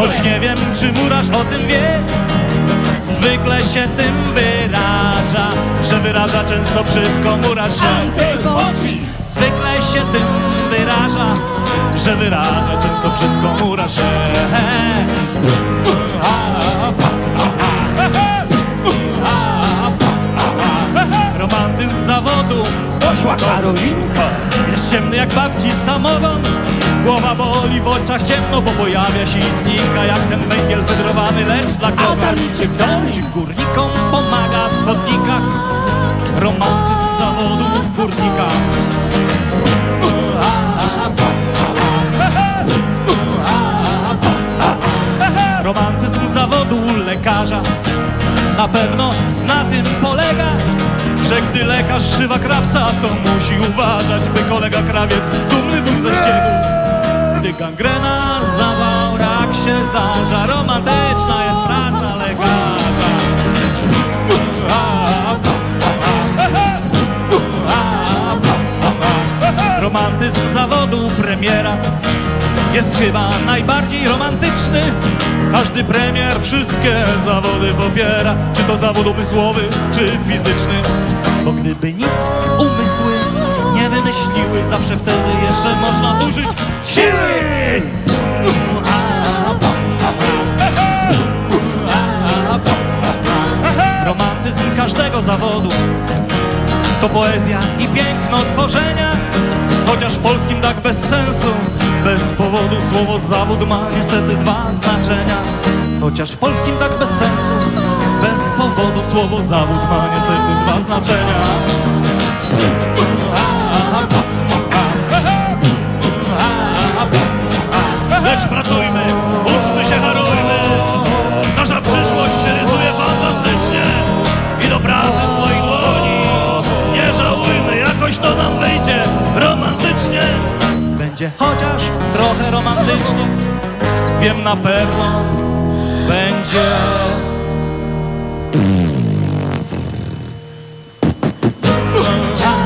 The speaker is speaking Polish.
Choć nie wiem, czy murarz o tym wie Zwykle się tym wyraża Że wyraża często brzydko murarz się Zwykle się tym wyraża Że wyraża często brzydko murarz się zawodu Poszła Karolinka. Jest ciemny jak babci samogon. Głowa boli, w oczach ciemno, bo pojawia się i znika. Jak ten węgiel wydrowany, lecz dla dzwoni Czy górnikom pomaga w chodnikach? Romantyzm zawodu górnika. Romantyzm zawodu lekarza. Na pewno na tym polega Że gdy lekarz szywa krawca To musi uważać, by kolega krawiec Dumny był ze ściegu Gdy gangrena, zawał, rak się zdarza Romantyczna jest praca lekarza Romantyzm zawodu premiera jest chyba najbardziej romantyczny. Każdy premier wszystkie zawody popiera, czy to zawód umysłowy, czy fizyczny. Bo gdyby nic umysły nie wymyśliły, zawsze wtedy jeszcze można użyć siły. Romantyzm każdego zawodu to poezja i piękno tworzenia. Chociaż w polskim tak bez sensu Bez powodu słowo zawód ma niestety dwa znaczenia. Chociaż w polskim tak bez sensu Bez powodu słowo zawód ma niestety dwa znaczenia. Lecz pracujmy, uczmy się, harujmy Nasza przyszłość się rysuje fantastycznie. I do pracy swoich dłoni Nie żałujmy, jakoś to nam wyjdzie romantycznie. Będzie chociaż trochę romantycznie Wiem na pewno będzie love.